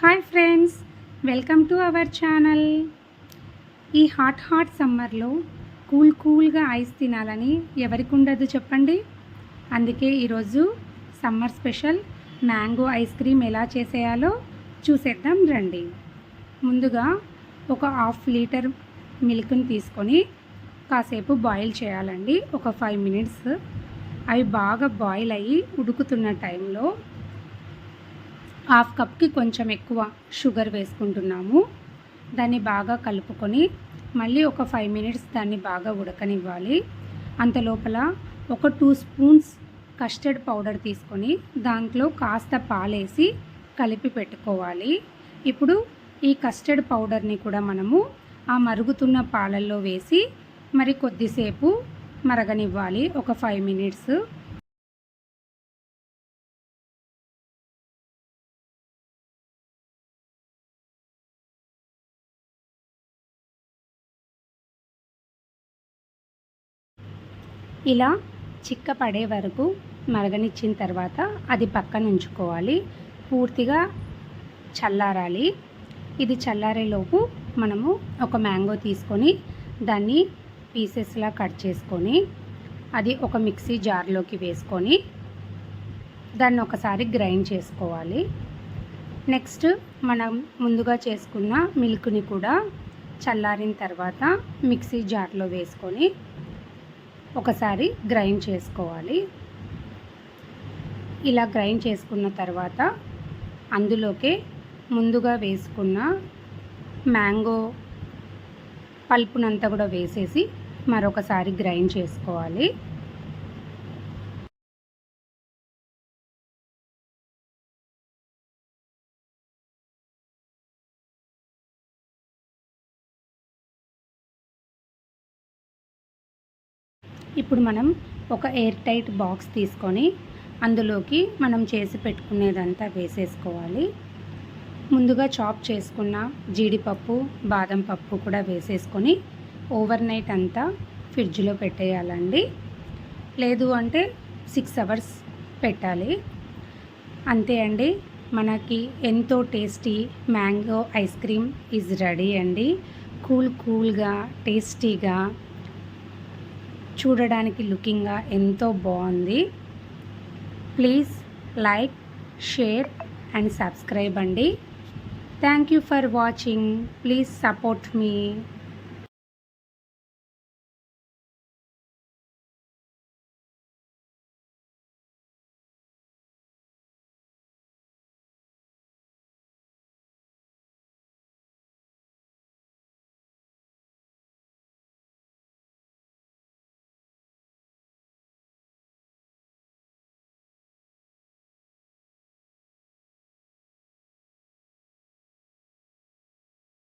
Hi friends welcome to our channel. ఈ hot hot సమ్మర్లో cool కూల్గా ఐస్ తినాలని ఎవరికి ఉండదు చెప్పండి? అందుకే ఈరోజు summer special mango ice cream ఎలా చేసేయాలో చూసేద్దాం రండి. ముందుగా ఒక హాఫ్ లీటర్ మిల్క్ని తీసుకొని కాసేపు బాయిల్ చేయాలండి. ఒక ఫైవ్ మినిట్స్. అవి బాగా బాయిల్ అయ్యి ఉడుకుతున్న టైంలో హాఫ్ కప్కి కొంచెం ఎక్కువ షుగర్ వేసుకుంటున్నాము. దాన్ని బాగా కలుపుకొని మళ్ళీ ఒక ఫైవ్ మినిట్స్ దాన్ని బాగా ఉడకనివ్వాలి. అంత లోపల ఒక టూ స్పూన్స్ కస్టర్డ్ పౌడర్ తీసుకొని దాంట్లో కాస్త పాలేసి కలిపి పెట్టుకోవాలి. ఇప్పుడు ఈ కస్టర్డ్ పౌడర్ని కూడా మనము ఆ మరుగుతున్న పాలల్లో వేసి మరి కొద్దిసేపు మరగనివ్వాలి. ఒక ఫైవ్ మినిట్స్ ఇలా చిక్క పడే వరకు మరగనిచ్చిన తర్వాత అది పక్కన ఉంచుకోవాలి. పూర్తిగా చల్లారాలి. ఇది చల్లారేలోపు మనము ఒక మ్యాంగో తీసుకొని దాన్ని పీసెస్లా కట్ చేసుకొని అది ఒక మిక్సీ జార్లోకి వేసుకొని దాన్ని ఒకసారి గ్రైండ్ చేసుకోవాలి. నెక్స్ట్ మనం ముందుగా చేసుకున్న మిల్క్ని కూడా చల్లారిన తర్వాత మిక్సీ జార్లో వేసుకొని ఒకసారి గ్రైండ్ చేసుకోవాలి. ఇలా గ్రైండ్ చేసుకున్న తర్వాత అందులోకే ముందుగా వేసుకున్న మ్యాంగో పల్పునంతా కూడా వేసేసి మరొకసారి గ్రైండ్ చేసుకోవాలి. ఇప్పుడు మనం ఒక ఎయిర్ టైట్ బాక్స్ తీసుకొని అందులోకి మనం చేసి పెట్టుకునేదంతా వేసేసుకోవాలి. ముందుగా చాప్ చేసుకున్న జీడిపప్పు బాదం పప్పు కూడా వేసేసుకొని ఓవర్ నైట్ అంతా ఫ్రిడ్జ్లో పెట్టేయాలండి. లేదు అంటే సిక్స్ అవర్స్ పెట్టాలి. అంతే అండి. మనకి ఎంతో tasty mango ice cream is ready అండి. కూల్ కూల్గా టేస్టీగా చూడడానికి లుకింగ్గా ఎంతో బాగుంది please like share and subscribe అండి. Thank you for watching. Please support me.